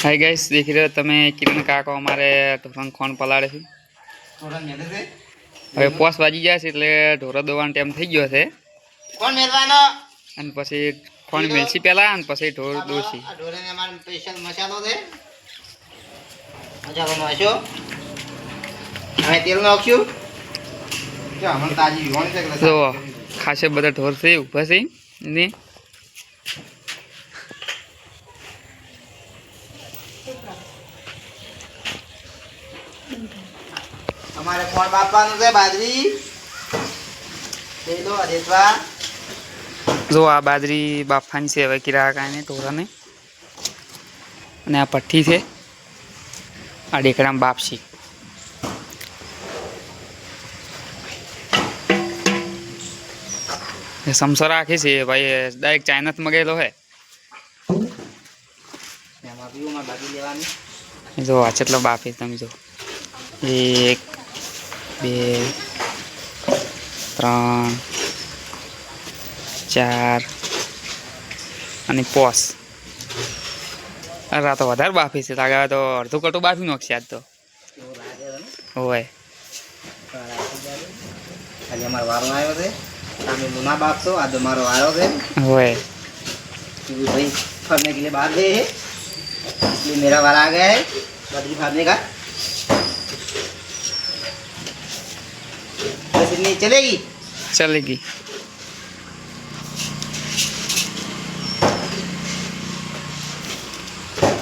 Hi guys દેખી રહ્યો તમે કિરણ કાકો અમારે ઢોરણ ખોણ પલાળે છે. હવે પોસ વાજી ગયા છે એટલે ઢોરો દોવાનો ટાઈમ થઈ ગયો છે. કોણ અને પછી ખોણ મેલસી પહેલા અને પછી ઢોર દોશી ઢોરેને અમારો સ્પેશિયલ મસાલો છે. મસાલો નાખ્યો હવે તેલ નાખ્યું જો હમણાં તાજી વિહોણી છે એટલે જો સાફ ખાસે બધા ઢોર છે ઊભા છે. ને? અમારે કોણ બાપવાનું છે બાજરી. જો આ બાજરી બાફાની છે હવે કિરા કાંઈ ઢોરાને. અને આ પઠ્ઠી છે આ ડેકડામાં બાપસી. એ સમસો રાખે છે ભાઈ ડાયરેક્ટ ચાઇનાથી મગેલો હે જો આ ચેટલો બાફી તમે જો. એક બે ત્રણ ચાર અને પોસ અરે આ તો વધારે બાફી છે લાગે હવે તો અડધું કટું બાફી નાખશે આજ તો એવું લાગે છે ને હોય પણ રાખી દેજો. આજે અમારો વારો આવ્યો છે સામે મુના બાપશો આ તો મારો વારો છે હોય क्योंकि भाई फरने के लिए बाहर गए हैं इसलिए मेरा वाला आ गया है बदली फाड़ने का नहीं चलेगी। चलेगी।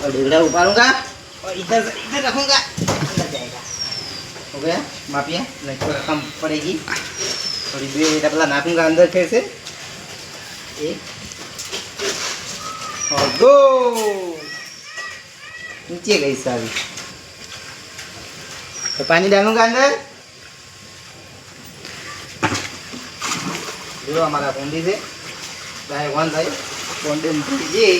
और और इधर इधर रखूँगा अंदर जाएगा। हो गया? माफिया तो पड़ेगी। थोड़ी देर डबला नापूँगा अंदर फिर से। एक और दो। नीचे गई सारी। तो पानी डालूँगा अंदर। જો અમારા ભૂંડી છે. ડાય વન થાય ભૂંડી જઈ